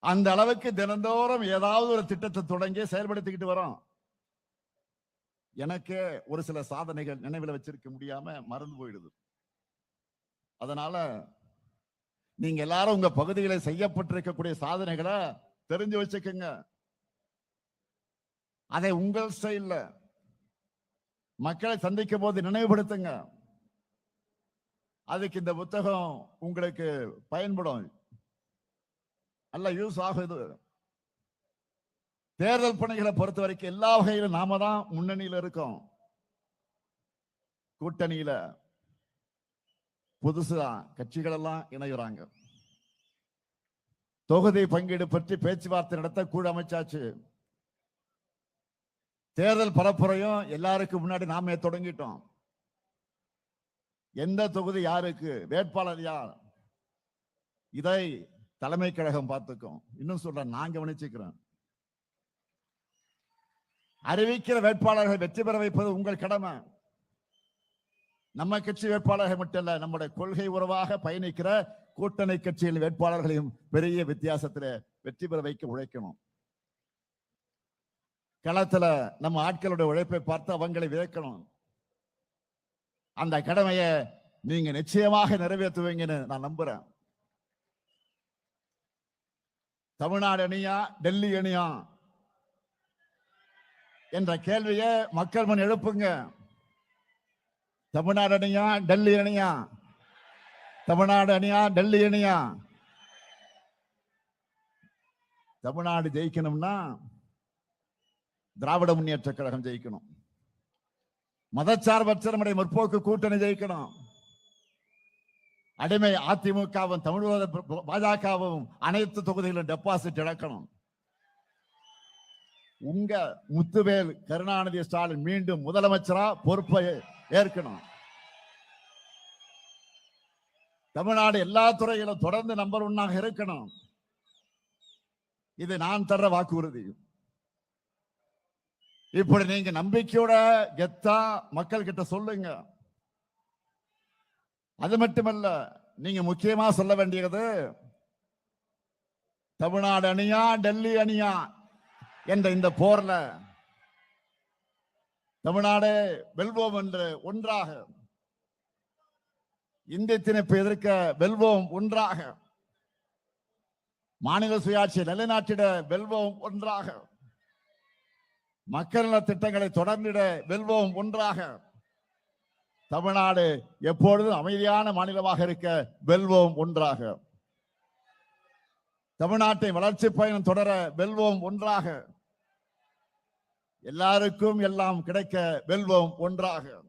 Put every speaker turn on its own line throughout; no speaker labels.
அந்த அளவுக்கு தினந்தோறும் ஏதாவது ஒரு திட்டத்தை தொடங்கி செயல்படுத்திக்கிட்டு வரோம். எனக்கு ஒரு சில சாதனைகள் நினைவில் வச்சிருக்க முடியாம மறந்து போயிடுது. அதனால நீங்க எல்லாரும் உங்க பகுதிகளில் செய்யப்பட்டிருக்கக்கூடிய சாதனைகளை தெரிஞ்சு வச்சுக்கோங்க. அதை உங்கள் ஸ்டைல்ல மக்களை சந்திக்கும் போது நினைவுபடுத்துங்க. அதுக்கு இந்த புத்தகம் உங்களுக்கு பயன்படும். அல்ல யூஸ் ஆகுது தேர்தல் பணிகளை பொறுத்த வரைக்கும் எல்லா வகையிலும் நாம தான் முன்னணியில இருக்கோம். கூட்டணியில புதுசுதான் கட்சிகள் எல்லாம் இணைகிறாங்க தொகுதி பங்கீடு பற்றி பேச்சுவார்த்தை நடத்த கூட அமைச்சாச்சு. தேர்தல் பரப்புரையும் எல்லாருக்கும் முன்னாடி நாமே தொடங்கிட்டோம். எந்த தொகுதி யாருக்கு வேட்பாளர் யார் இதை தலைமை கழகம் பார்த்துக்கும் இன்னும் சொல்றேன் நான் கவனிச்சுக்கிறேன். அறிவிக்கிற வேட்பாளர்கள் வெற்றி பெற வைப்பது உங்கள் கடமை. நம்ம கட்சி வேட்பாளர்கள் மட்டும் இல்ல நம்முடைய கொள்கை உறவாக பயணிக்கிற கூட்டணி கட்சியில் வேட்பாளர்களையும் பெரிய வித்தியாசத்துல வெற்றி பெற வைக்க உழைக்கணும். களத்துல நம்ம ஆட்களுடைய உழைப்பை பார்த்து அவங்களை விதைக்கணும். அந்த கடமையை நீங்க நிச்சயமாக நிறைவேற்றுவீங்கன்னு நான் நம்புறேன். தமிழ்நாடு அணியா டெல்லி அணியா? என்ற கேள்வியை மக்கள் முன் எழுப்புங்க. தமிழ்நாடு அணியா டெல்லி அணியா? தமிழ்நாடு அணியா டெல்லி அணியா? தமிழ்நாடு ஜெயிக்கணும்னா திராவிட முன்னேற்ற கழகம் ஜெயிக்கணும். மதச்சார்பற்ற நம்முடைய முற்போக்கு கூட்டணி ஜெயிக்கணும். அடிமை அதிமுகவும் தமிழ் பாஜகவும் அனைத்து தொகுதிகளிலும் டெபாசிட் இழக்கணும். உங்க முத்துவேல் கருணாநிதி ஸ்டாலின் மீண்டும் முதலமைச்சரா பொறுப்பை ஏற்கணும். தமிழ்நாடு எல்லா துறையிலும் தொடர்ந்து நம்பர் ஒன்னாக இருக்கணும். இது நான் தர்ற வாக்குறுதி. இப்படி நீங்க நம்பிக்கையோட கெத்தா மக்கள் கிட்ட சொல்லுங்க. அது மட்டுமல்ல நீங்க முக்கியமா சொல்ல வேண்டியது தமிழ்நாடு அணியா டெல்லி அணியா என்ற இந்த போர்ல தமிழ்நாடு வெல்வோம் என்று ஒன்றாக இந்திய திணிப்பு எதிர்க்க வெல்வோம் ஒன்றாக மாநில சுயாட்சியை நிலைநாட்டிட வெல்வோம் ஒன்றாக மக்கள் நல திட்டங்களை தொடர்ந்திட வெல்வோம் ஒன்றாக தமிழ்நாடு எப்பொழுதும் அமைதியான மாநிலமாக இருக்க வெல்வோம் ஒன்றாக. தமிழ்நாட்டை வளர்ச்சி பயணம் தொடர வெல்வோம் ஒன்றாக. எல்லாருக்கும் எல்லாம் கிடைக்க வெல்வோம் ஒன்றாக.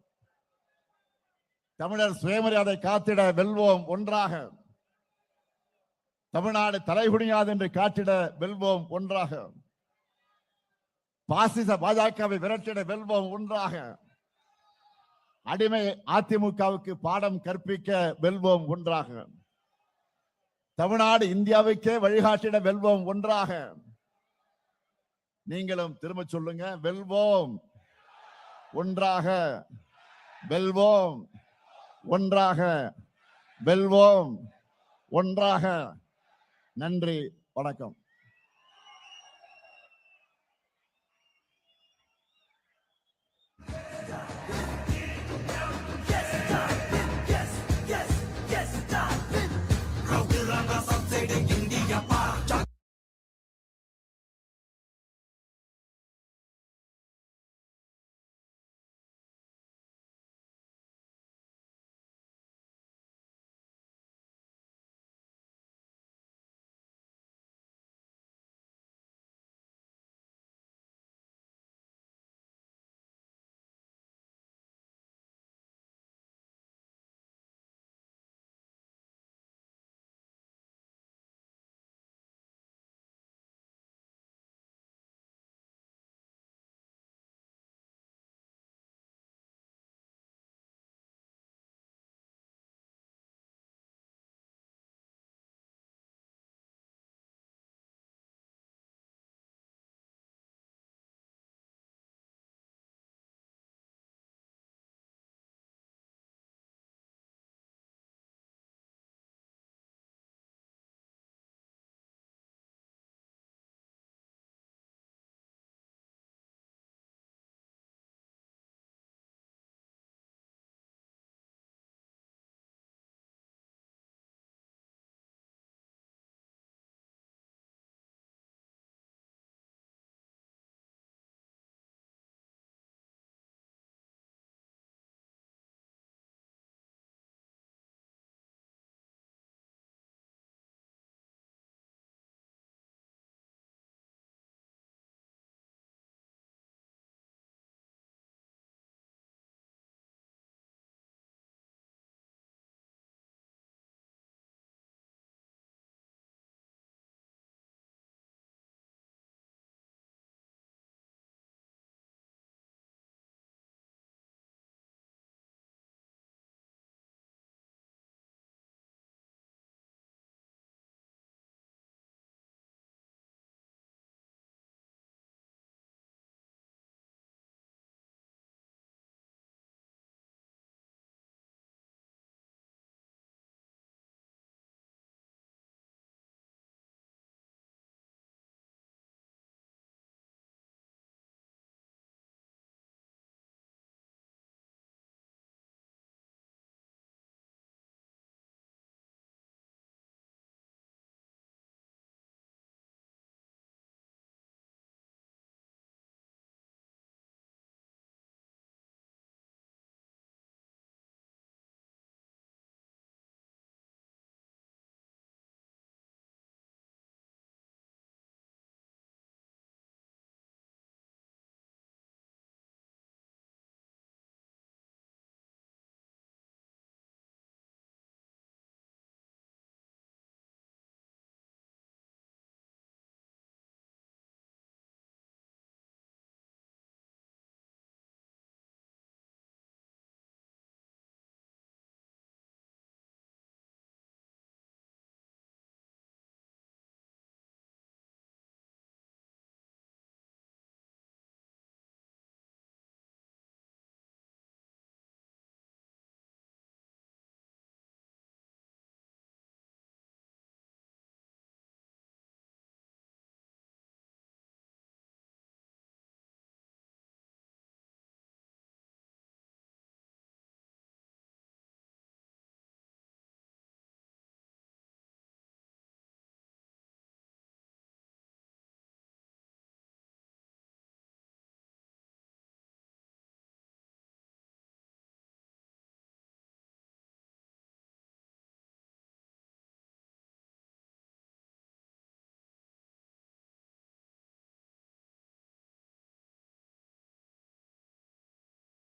தமிழர் சுயமரியாதை காத்திட வெல்வோம் ஒன்றாக. தமிழ்நாடு தலைகுனியாது என்று காட்டிட வெல்வோம் ஒன்றாக. பாசிச பாஜகவை விரட்டிட வெல்வோம் ஒன்றாக. அடிமை அதிமுகவுக்கு பாடம் கற்பிக்க வெல்வோம் ஒன்றாக. தமிழ்நாடு இந்தியாவுக்கே வழிகாட்டிட வெல்வோம் ஒன்றாக. நீங்களும் திரும்ப சொல்லுங்க வெல்வோம். ஒன்றாக வெல்வோம். ஒன்றாக வெல்வோம். ஒன்றாக. நன்றி வணக்கம்.